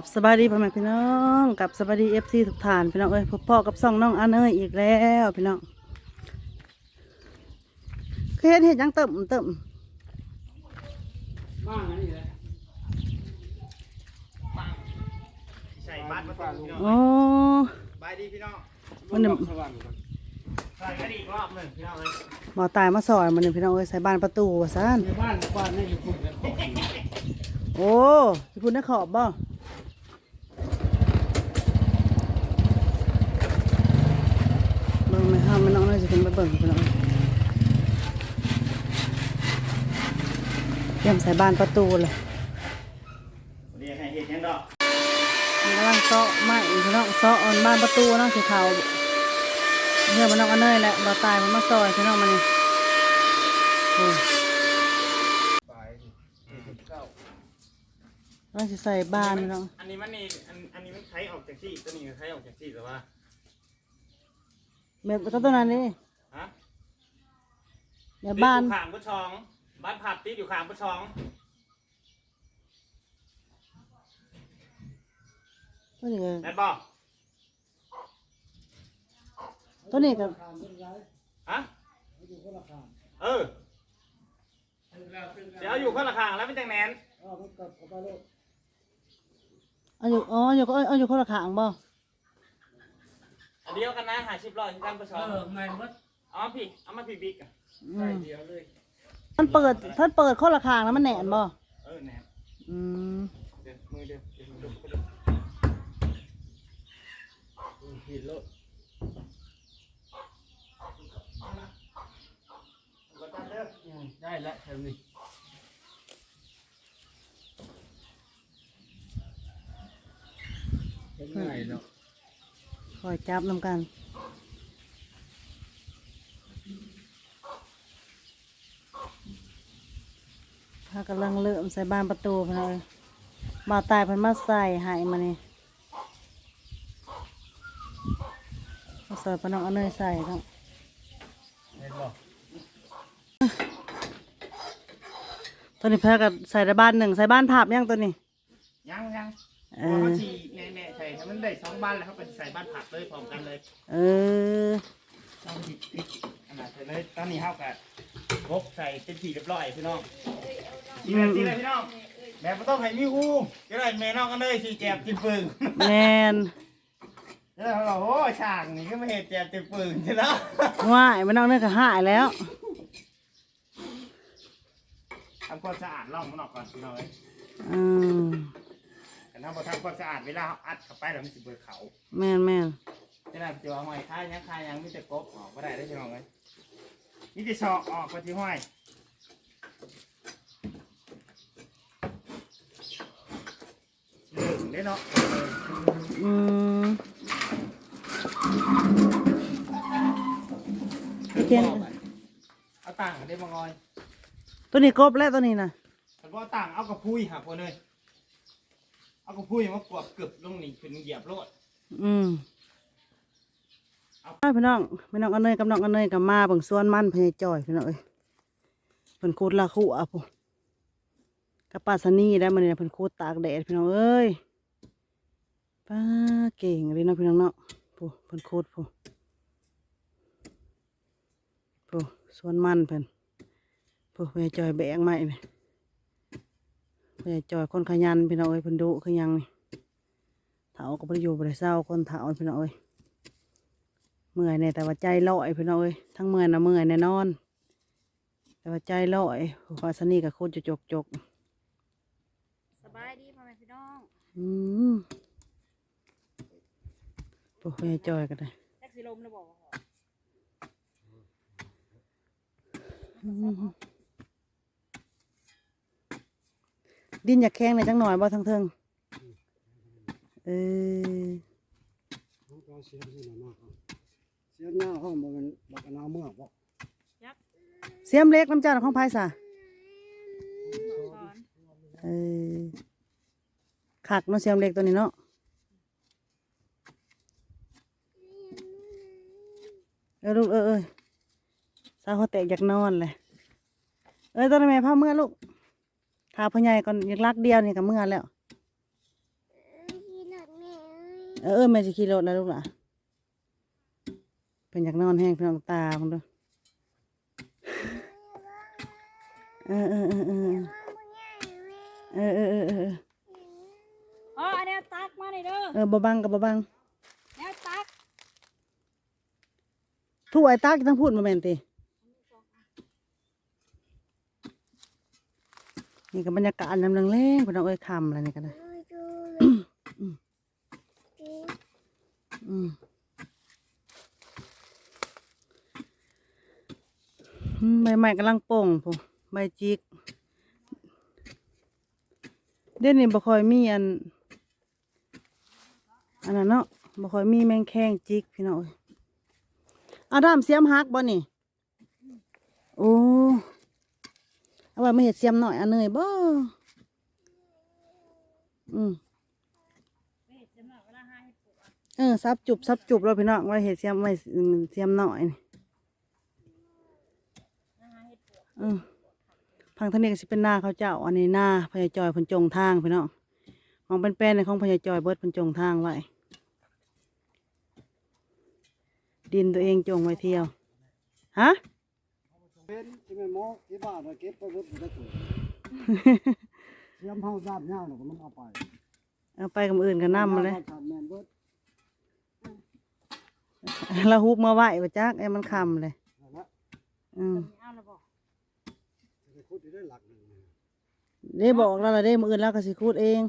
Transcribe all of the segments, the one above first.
กับสบายดีพ่อแม่พี่น้องกับสบายดีเอฟซีทุกท่านพี่น้องเอ้ยพบพ่อกับซ่องน้องอันเอ้ยอีกแล้วพี่น้องเคยเห็นเห็ดหยังเติมเติมบ้างนี่แหละใส่บัตรมาก่อนพี่น้องโอ้บายดีพี่น้องมันเนี่ยสว่างก่อนใส่กันอีกรอบหนึ่งพี่น้องเลยหมอตายมาซอยมันนี่พี่น้องเอ้ยใส่บ้านประตูว่าซ่านในบ้านบ้านนี่อยู่คุณกันของโอ้ที่พูดนักขอบบ่เบิ่งไม่ห้ามมันน้อง เลยจะเป็นไปเบิ่งพี่น้องเอ้ยเตรียมใส่บ้านประตูเลยเรียกให้เห็นยังดอกมันกำลังเซาะไม้พี่น้องเซาะอันบ้านประตูเนาะสีขาวเนี่ยมันน้องอันเนยแหละบ่ตายมันมาซอยพี่น้องมันนี่โอ้ยปลายเก้าเราจะใส่บ้านพี่น้องอันนี้มันนี่อันอันนี้มันไขออกจากที่ตัวนี้มันไขออกจากที่แต่ว่าแบบก็ตัวนั้นนี่ ฮะแบบบ้าน ติดอยู่ข้างผู้ชอง บ้านผับติดอยู่ข้างผู้ชอง ตัวนี้ก็แม่นบอกตัวนี้ก็ฮะเออเดี๋ยวอยู่คนละข้างแล้วเป็นจังแหนนเอาอยู่อ๋ออยู่ก็เอาอยู่คนละขางบ่อันเดียวกันนะหาชิปรอดที่กันผู้ชเอองอไงวัด เอามาพี่เอามาพี่บิ๊กอะอืใส่มเดียวเลย มันเปิดถ้าเปิดคนละขางแล้วมันแหนนบ่เออแหนนอืมเดี๋ยวมือเดียวเดี๋ยวมือเดียวเดี๋ยวผิดรถกดตามเด้อได้แล้วแถวนี้เป็นไงเนาะ คอยจับนำกัน ถ้ากำลังเริ่มใส่บ้านประตูพี่น้องเอ้ยบ่าวตายเพิ่นมาใส่ให้มานี่มาใส่ปะน้องเอาเนยใส่เนาะเห็นบ่ตัวนี้เพิ่นก็ใส่ได้บ้านหนึ่งใส่บ้านภาพยังตัวนี้ ยังยังเอพออเขาฉีแน่ๆใส่ให้มันได้สองบ้านแล้วเขาไปใส่บ้านผักเลยพร้อมกันเลย เออต้องติดติดขนาดเลยตอนนี้เท่ากับ งบใส่เป็นสีเรียบร้อยพี่น้องสีแบบสีเลยพี่น้องแบบไม่ต้องให้มีอูจะได้แม่น้องกันเลยสีแจบติดปึงแมนแล้วเราบอกโอ้ช่างนี่ก็ไม่เห็นแจบติดปึงใช่ไหมว่ายมันน้องเนยก็หายแล้ว ทำความสะอาดร่องมันออกก่อนพี่น้องเอ้ยอืมแต่ถ้าพอทำความสะอาดเวลาเอาอัดเข้าไปแล้วมันจะเบิดเขาแมนแมนจะได้จะว่าห้อยค่ายยังค่ายยังไมแต่จะกบออกก็ได้ได้อพี่น้องเลย นี่จะชอออกไปที่ห้อยเลิกได้เนาะอืมเขียนเอาต่างกันได้บางอยตัวนี้กบแล้วตัวนี้นะแต่ว่าต่างเอากระพุ้ยหักคนเลย เอากระพุ้ยมากวบเกือบลงนี่ขึ้นเหยียบโลด อืม เอาพี่น้องพี่น้องอันเนยกับน้องอันเนยกับมาเบิ่งสวนมันพญายจ่อยพี่น้องเอ้ยเพิ่นคูดละคู่อะพ่กับปลาสนีได้มาเนี่ยเพิ่นคูดตากแดดพี่น้องเอ้ยป้าเก่งเลยนะพี่น้องเนาะผู้เพิ่นคูดผู้ผู้สวนมันเพิ่นผู้พญายจ่อยแบกไม้นี่พญายจ่อยคนขยันพี่น้องเอ้ยเพิ่นดุคือหยังนี่เถาก็บ่ได้อยู่บ่ได้เศร้าคนเถาพี่น้องเอ้ย เมื่อยเนี่ยแต่ว่าใจลอยพี่น้องเอ้ยทั้งเมื่อยนะเมื่อยแน่นอน แต่ว่าใจลอยวาสนีกับโคตรจะจกจกสบายดีพ่อแม่พี่น้องอืมโอ้ยจอยกันเลยแท็กซี่ลมนะบอกว่าอืมดินอยากแข้งในอยจังหน่อยบ่ทั้งเทิงเออเราเสียที่ไหนมากเสียหน้าห้องบ่มันบักนาเมื่อบ่เสียมเล็กน้ำเจ้าของไผ่สะก่อนเออขักเนาะเสียมเล็กตัวนี้เนาะเออลูกเออเออสาวเขาแตกอยากนอนเลยเอ้ยตอนนี้แม่พาเมื่อลูกพาพ่อใหญ่ก่อนอยากรักเดียวนี่กับเมื่อแล้ว เออเออแม่จะขี่รถแล้วลูกหล่ะ เป็นอยากนอนแห้งพี่น้องตาคงด้วยเออเออเออเออเออเออเอออ๋ออเนนี้ตักมาหน่อยเด้อเออบ่บังกับบ่บังเนี้ยตักทุกไอ้ตักต้องพูดมาแม่นตีนี่ก็บรรยากาศน้ำแรงๆคุณเอาไอ้คำอะไรนี่ก็ได้อืม ใบใหม่กำลังโป่งผมใบจิก เดี๋ยวนี้บ่คอยมีอัน อันนั้นเนาะบ่คอยมีแมงแข้งจิกพี่น้องเอาดามเสียมหักบ่นี่ โอ้เอาไว้มาเห็ดเสียมหน่อยอันเนยบ่ อืมเว้ยจำหน่อยเวลาหาเห็ดปวกเออซับจุบซับจุบเราพี่น้องไว้เห็ดเสียมไว้เสียมหน่อยนี่ หาเห็ดปวก เออพังทางนี้ก็สิเป็นหน้าเขาเจ้า อันนี้หน้าพญาจอยเพันจงทางพี่น้องมองเป็นแป้นในของพญาจอยเบิดเพันจงทางไว้ดินตัวเองจงไว้เที่ยว ฮะเป็นที่แม่หมอที่บ้านเราเก็บไปรถอยู่ได้ตัวเสียมเฮาด้านยาวน่ะก็มันเอาไป เอาไปกับอื่นกันน้ำมาเลยอทำแม่นเบิดเราฮุบมาไหวไปจักไอ้มันคำเลยนั่นละอืมมีเอาแล้วบอก จะได้คุดอยู่ได้หลักหนึ่งนะได้บอกเราละได้มืออื่นแล้วก็สิคูดเอง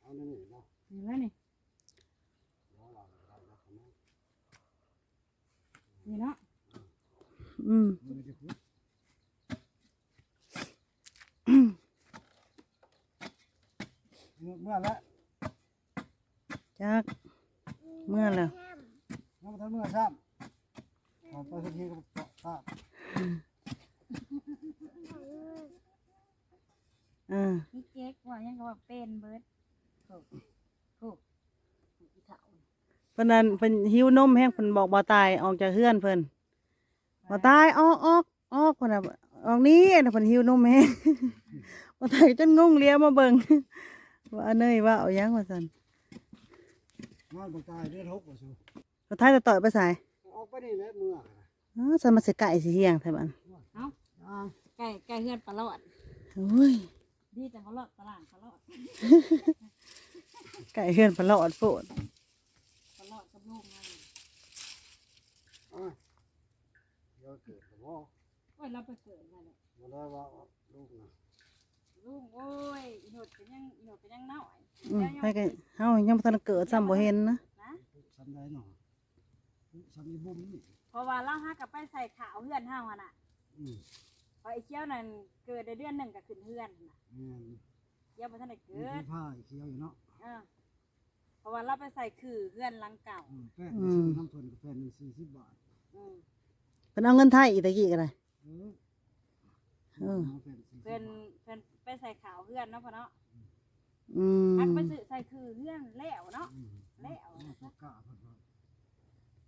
เอานี่นี่เนาะเห็นไหมนี่นี่เนาะอืมมันจะคุดเมื่อเมื่อแล้วจักเมื่อแล้วยังไม่ทันเมื่อซ้ำเอาไปสักทีก็เกาะทราบเออพี่เจ๊กว่ายังก็ว่าเป็นเบิร์ดโอ้โหอีเถาเพิ่นนั้นเพิ่นหิวนมแห้งเพิ่นบอกบ่ตายออกจากเฮือนเพิ่นบ่ตายออกออกออกเพิ่นน่ะออกนี้น่ะเพิ่นหิวนมแห้งบ่ตายจนงงเลี้ยมาเบิ่งว่าอันเนยว่าเอาหยังว่าซั่นนอนบนตายเดือดหกว่าสูสุดท้ายจะต่อยไปใส่ออกไปนี่แหละเมื่อ อ๋อซั่นมาสิไก่สิเฮียงแท้บัดเอ้าอ่าไก่ไก่เฮือนปลาลอดโอ้ยดีแต่เขาลอดตลาดเขาลอดไก่เฮือนปลาลอดโพดปลาลอดกับลูกมันอ่าเดี๋ยวเกิดกับพ่อโอ้ยเราไปเกิดมาเลยมาได้ว่าลูกนะลูกโอ้ยอีโหนดเป็นยังอีโหนดเป็นยังน้อยอืมไปกันเฮายังบ่ทันเกิดซ้ำบ่เห็นนะนะซ้ำได้หน่อย ซ้ำอีบุ้มนี่เพราะว่าเราหากับไปใส่ขาวเฮือนเฮาอะน่ะอืมเพราะไอ้เขี้ยวนั่นเกิดในเดือนหนึ่งก็ขึ้นเฮือนน่ะแม่นเขี้ยวบ่ทันได้มีเกิดผ้าอีกเขียวอยู่เนาะเออเพราะว่าเราไปใส่คือเฮือนหลังเก่า อืมแป้งซื้อน้ำเพิ่นกับแป้งหนึ่งสี่สิบบาทอืมเพิ่นเอาเงินไทยอีกตะกี้ก็ได้ เออเออเอาแป้งสี่สิบเพิ่นบาทเพิ่นไปใส่ขาวเฮือนเนาะพ่อเนาะอืมอันไปซื้อใส่คือเฮือนแล้วเนาะ อืมแล้วเอาปากกาเพิ่นว่านู่นหลายตาย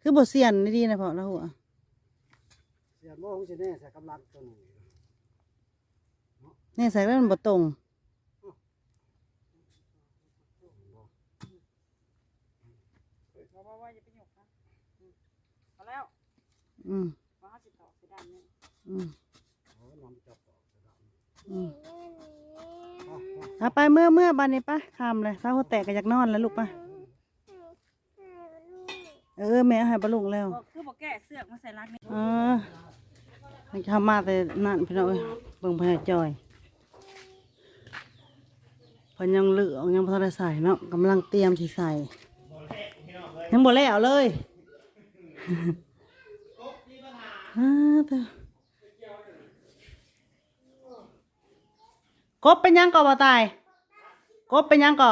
คือบ่เสียนดีๆนะพ่อแล้วหัวเสียโมงสิแน่ใส่กำลังตัวหนึ่งแนี่ใส่แล้วมันบ่ตรงบอกว่าว่าอย่าไปหยกนะอืมพอแล้ว อืมเพราะเขาสิต่อสิด้านนี้อืมเขานำจับออกจะดำอืมอะอะเอาไปเมื่อเมื่อบัดนี้ปะคำเลยเช้าหัวแตกก็อยากนอนแล้วลูกปะ เออ แม่เอาให้ปลาลุงแล้วบอกคือบอกแก้เสือกมาใส่รักนี่เออมันทำมาแต่นั่นพี่น้องเอ้ยเบิ่งพญาจอยเพิ่นยังเหลืองยังบ่ทันได้ใส่เนาะกำลังเตรียมสิใส่ยังบ่แล้วเลยอ้าเด้อกบเป็นหยังก็บ่ตาย กบเป็นหยังก็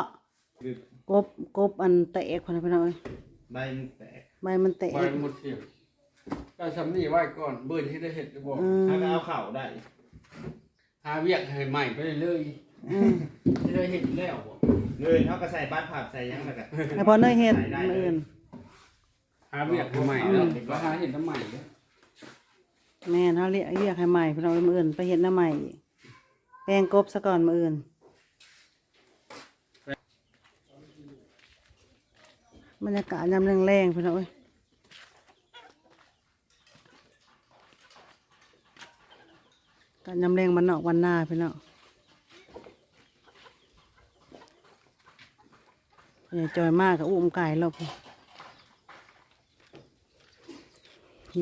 กบกบอันแตกพุ่นน่ะพี่น้องเอ้ย ใบมันแตกใบมันแตกไว้หมดเที่ยงได้สำนีไว้ก่อนเบิร์นที่ได้เห็ดจะบอกอืม ถ้าก็เอาเข่าได้หาเวียกให้ใหม่ไปเรื่อยอืมๆที่ได้เห็ดแล้วบ่เลยเขาก็ใส่บ้านผักใส่หยังแล้วกันไอ้พอเนยเฮ็ดมื้ออื่นหาเวียกให้ใหม่แล้วก็หาเห็ดน้ำใหม่เลยแม่นเขาเรียกเรียกให้ใหม่พี่น้องมื้ออื่นไปเฮ็ดหน้าใหม่อีกแปลงกบซะก่อนมื้ออื่น บรรยากาศยามแรงๆพี่น้องเอ้ยการยามแรงมันนอกวันหน้าพี่น้องอย่าจอยมากกับอุ้มไก่แล้วพี่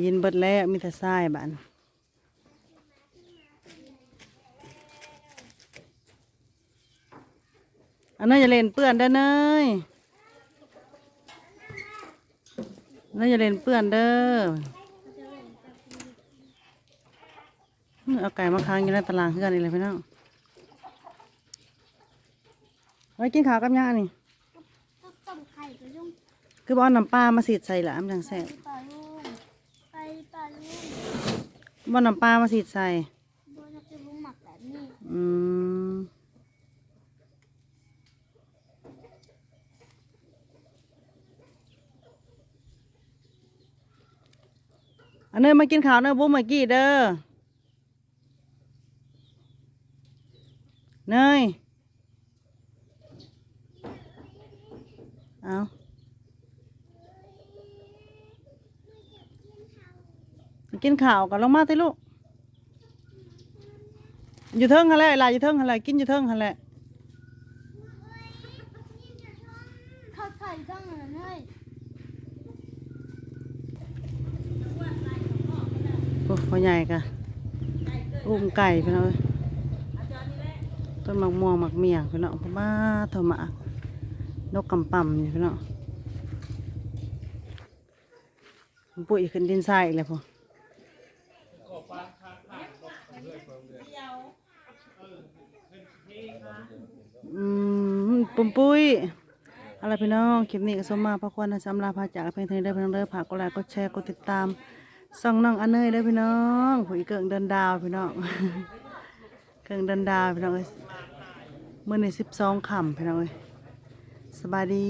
ยินเบิดแล้วมีแต่ทรายบ้านอันนั้นอย่าเล่นเปื้อนเด้เนย อันนั้นอย่าเล่นเปื้อนเด้อเอาไก่มาค้างอยู่ในตารางเพื่อนนี่เลยพี่น้องไว้กินข้าวกับย่านี่ต้มไข่ไปลุงคือบ่เอาน้ำปลามาสีดใส่หลามจังแซ่บไปปลาลุงไปปลาลุงบ่เอาน้ำปลามาสีดใส่โบนักจะลุงหมักแบบนี้อืม อันเนยมากินข้าวเนยบุ้มเมื่อกี้เด้อเนยเอากินข้าวกันลงมาติลูกอยู่เทิงหั่นแหละลายอยู่เทิงหั่นแหละกินอยู่เทิงหั่นแหละทอดไข่ตั้งเลย อ้พ่อใหญ่กะอุ้มไก่พี่น้องเอ้ยต้นมะม่วงหมักเมียงพี่น้องพ่อบ้าเถอะมานกกำปั่มนี่พี่น้องปุ๋ยขึ้นดินทรายอีกแล้วพ่อปุ่มปุ้ยอะไรพี่น้อง คลิปนี้ก็สมมาพระควรนะสำหรับพระจากเพียงเท่านี้เด้อพี่น้องเด้อฝากกดไลค์กดแชร์กดติดตาม ส่องน้องอันเนยเด้อพี่น้องผู้อีเกิงเดินดาวพี่น้องเกิงเดินดาวพี่น้องเอ้ยมื่อในสิบสองคำพี่น้องเอ้ยสบายดี